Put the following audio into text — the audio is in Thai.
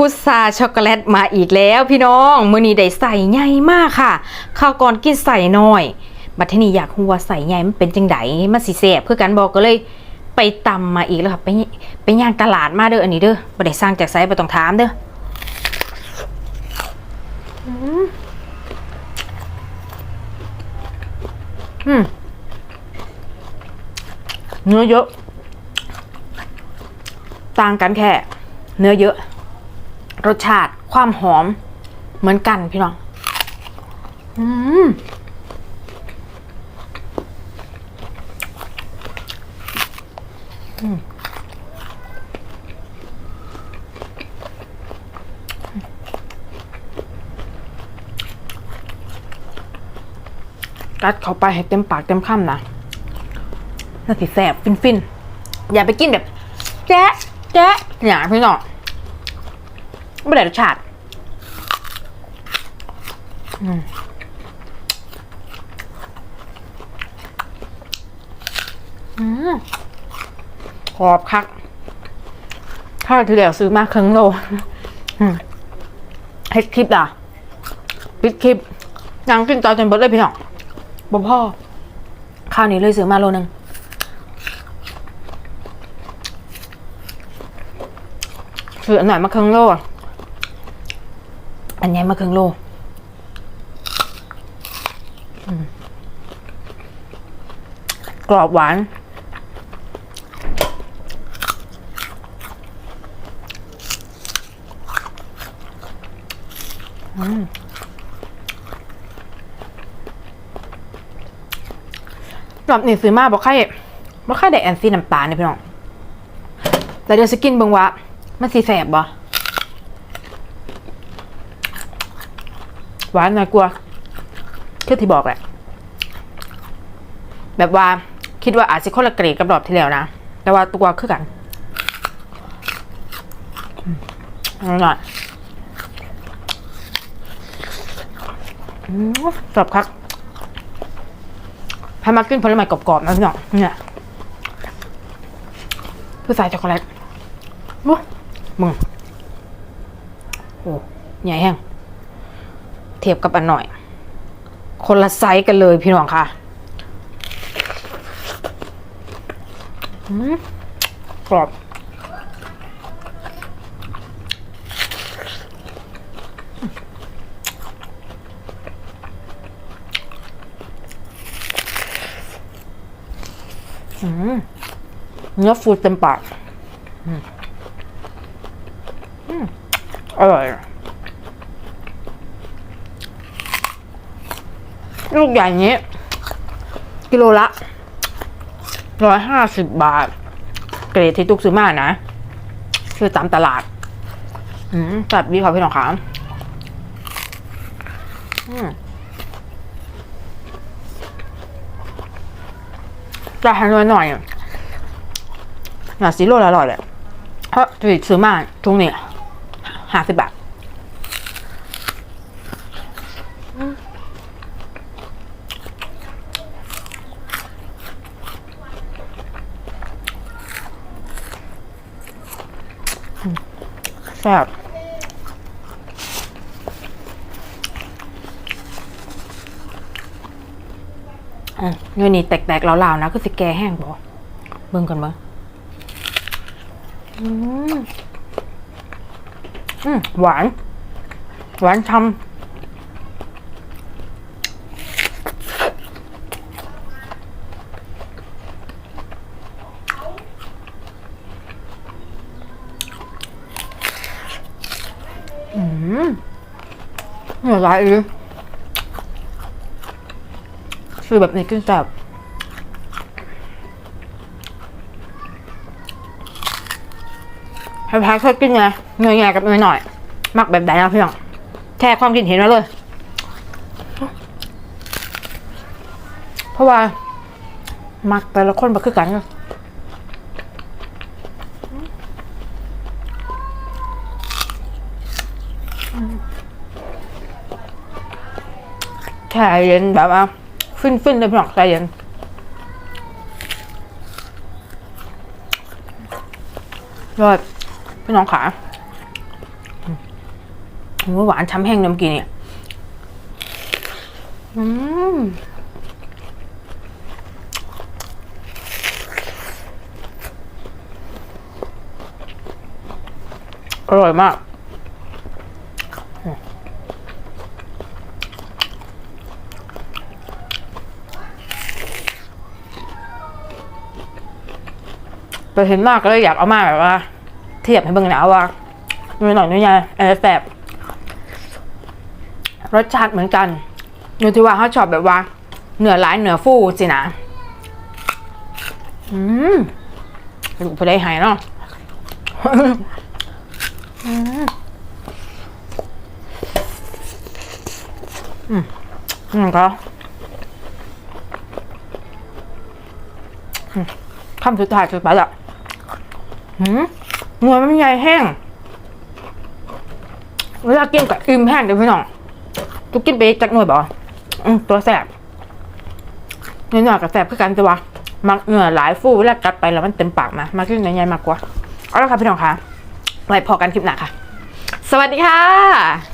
พุทราช็อกโกแลตมาอีกแล้วพี่น้องมื้อนี้ได้ใส่ใหญ่มากค่ะข้าวก่อนกินใส่น้อย บัดทีนี้อยากรู้ว่าใส่ใหญ่มันเป็นจังไดมันสิแซ่บคือกันบอกก็เลยไปตำมาอีกแล้วค่ะไปไปย่างตลาดมาเด้ออันนี้เด้อบ่ได้สร้างจากไสบ่ต้องถามเด้ออืมอืมเนื้อเยอะ ต่างกันแค่ เนื้อเยอะ รสชาติความหอมเหมือนกันพี่น้อง อืมอืมกัดเข้าไปให้เต็มปากเต็มคำนะน่าสิแสบฟินฟินๆอย่าไปกินแบบ แจ๊ะแจ๊ะอย่าพี่น้อง ไม่ได้รสชาติอืมอืมขอบคักถ้าทีเดียวซื้อมาครึ่งโลให้คลิปอะ ปิดคลิปยังกินต่อจนเบิดเลยพี่น้องบ่พ่อ ข้าวนี้เลยซื้อมาโลนึงคืออันไหนมาครึ่งโลอะ อันนี้มาครึ่งโลอืมกรอบหวานอืมรอบนี้ซื้อมาบอกใครบอกใครได้แอนซี่น้ำตาลเนี่ยพี่น้อง แต่เดี๋ยวสกินเบิ่งว่า มันสีแสบบ่ หวานหน่อยกลัวคือที่บอกแหละ แบบว่าคิดว่าอาจจะคนละเกรดกับรอบที่แล้วนะ แต่ว่าตัวคือกันอืมอร่อยอืมกรอบครับให้มากินผลไม้กรอบๆนะพี่น้องเนี่ยผู้ใส่ช็อกโกแลตมึงมึง โอ้ใหญ่แห้ง ทียบกับอันหน่อย คนละไซส์กันเลยพี่น้องค่ะอืมกรอบอืมเนื้อฟูเต็มปากอร่อยอะ ลูกใหญ่ยี้ กิโลละร้อยห้าสิบบาท เกรดที่ตุกซื้อมานะซื้อตามตลาด อืมจัดดีค่ะพี่น้องค่ะจะให้น้อยหน่อยหนาซีโร่ละอร่อยเลยเพราะจุดซื้อมาทุกเนี่ห้าสิบบาท แซ่บอะเงินนี่แตกๆเหลาๆนะคือสิแกแห้งบ่เบิ่งก่อนบ่อืมอืมหวาน หวานช่ำ เหนื่อยไรเลยคือแบบนี้กินแบบให้พักชอบกินไงเงยๆกับเนยหน่อย มักแบบใดนะพี่น้องแชร์ความคิดเห็นมาเลย เพราะว่า มักแต่ละคนมาคือกันแช่เย็นแบบว่าฟินๆเลยพี่น้องแช่เย็นยอดพี่น้องขาอืมหูหวานช้ำแห้งน้ำกินเนี่ยอืมอร่อยมาก ไปเห็นมากก็เลยอยากเอามาแบบว่า เทียบให้เบิ่งหนะว่าหน่อยหน่อยหน่อยใหญ่อันนี้แสบรสชาติเหมือนกันอยู่ที่ว่าเขาชอบแบบว่า เหนือหลายเหนือฟูสินะ อืมลูกไปได้หายเนาะอืมอืมก็อืมคำสุดท้ายสุดไปละ หืมเนื้อมันใหญ่แห้ง เวลากินกับอิ่มแห้งเดี๋ยวพี่น้องทุกกินไปจักหน่วยบ่อืมตัวแสบเนื้อหน่อยกับแสบคือกันจ้ะวะมักเนื้อหลายฟูเวลากัดไปแล้วมันเต็มปากนะมากินเนื้อใหญ่มากกว่า เอาละค่ะพี่น้องค่ะไว้พอกันคลิปหน้าค่ะ สวัสดีค่ะ